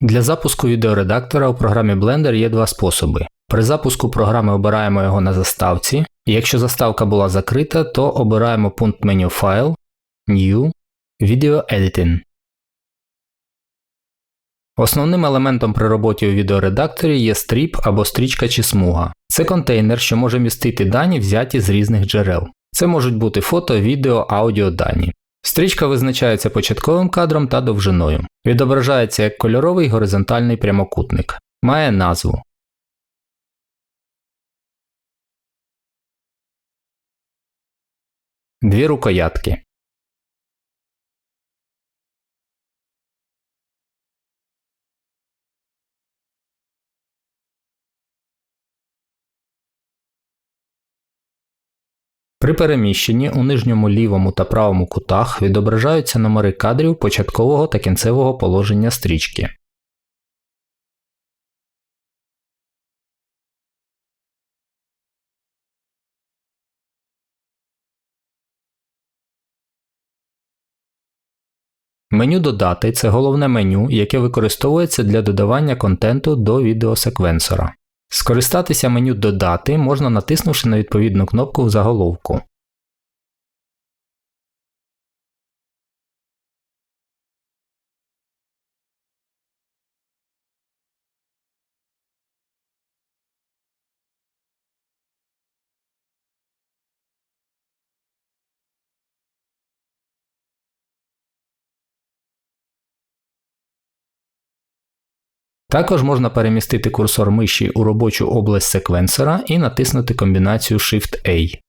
Для запуску відеоредактора у програмі Blender є два способи. При запуску програми обираємо його на заставці, якщо заставка була закрита, то обираємо пункт меню Файл, New, Video Editing. Основним елементом при роботі у відеоредакторі є стріп або стрічка чи смуга. Це контейнер, що може містити дані, взяті з різних джерел. Це можуть бути фото, відео, аудіо дані. Стрічка визначається початковим кадром та довжиною. Відображається як кольоровий горизонтальний прямокутник. Має назву. Дві рукоятки. При переміщенні у нижньому лівому та правому кутах відображаються номери кадрів початкового та кінцевого положення стрічки. Меню Додати це головне меню, яке використовується для додавання контенту до відеосеквенсора. Скористатися меню Додати можна натиснувши на відповідну кнопку в заголовку. Також можна перемістити курсор миші у робочу область секвенсора і натиснути комбінацію Shift-A.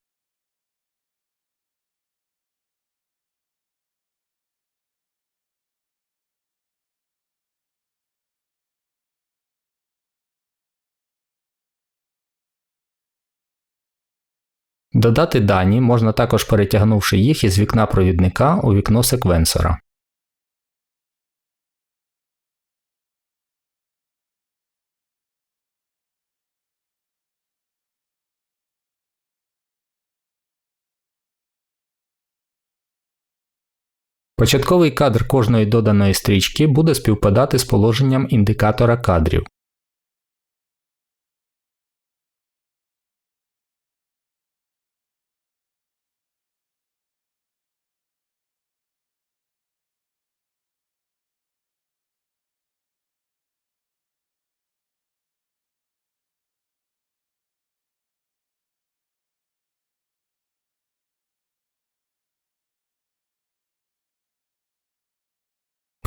Додати дані можна також перетягнувши їх із вікна провідника у вікно секвенсора. Початковий кадр кожної доданої стрічки буде співпадати з положенням індикатора кадрів.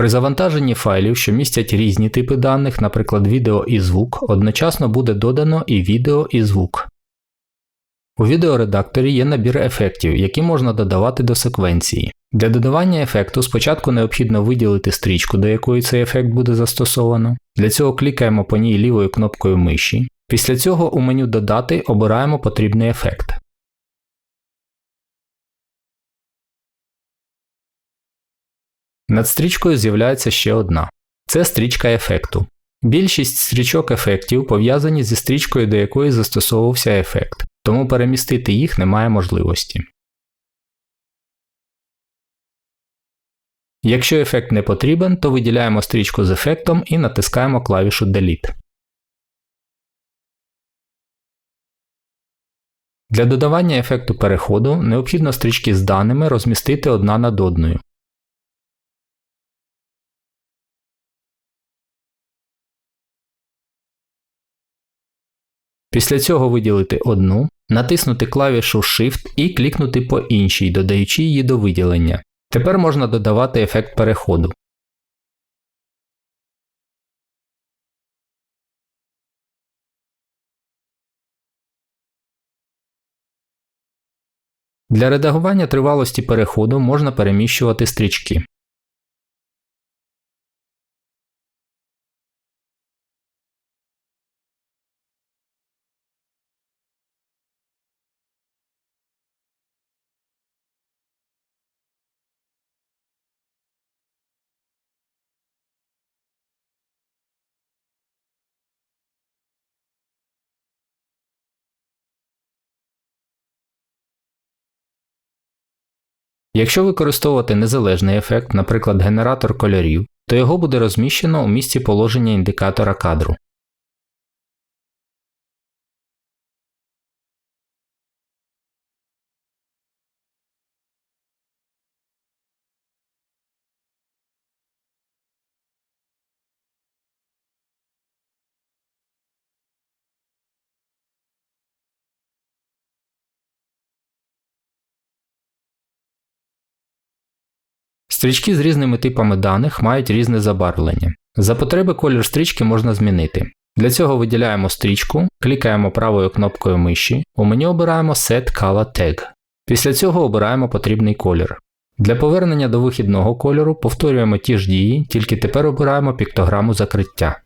При завантаженні файлів, що містять різні типи даних, наприклад, відео і звук, одночасно буде додано і відео і звук. У відеоредакторі є набір ефектів, які можна додавати до секвенції. Для додавання ефекту спочатку необхідно виділити стрічку, до якої цей ефект буде застосовано. Для цього клікаємо по ній лівою кнопкою миші. Після цього у меню Додати обираємо потрібний ефект. Над стрічкою з'являється ще одна. Це стрічка ефекту. Більшість стрічок ефектів пов'язані зі стрічкою, до якої застосовувався ефект, тому перемістити їх немає можливості. Якщо ефект не потрібен, то виділяємо стрічку з ефектом і натискаємо клавішу Delete. Для додавання ефекту переходу необхідно стрічки з даними розмістити одна над одною. Після цього виділити одну, натиснути клавішу Shift і клікнути по іншій, додаючи її до виділення. Тепер можна додавати ефект переходу. Для редагування тривалості переходу можна переміщувати стрічки. Якщо використовувати незалежний ефект, наприклад, генератор кольорів, то його буде розміщено у місці положення індикатора кадру. Стрічки з різними типами даних мають різне забарвлення. За потреби колір стрічки можна змінити. Для цього виділяємо стрічку, клікаємо правою кнопкою миші, у меню обираємо Set Color Tag. Після цього обираємо потрібний колір. Для повернення до вихідного кольору повторюємо ті ж дії, тільки тепер обираємо піктограму закриття.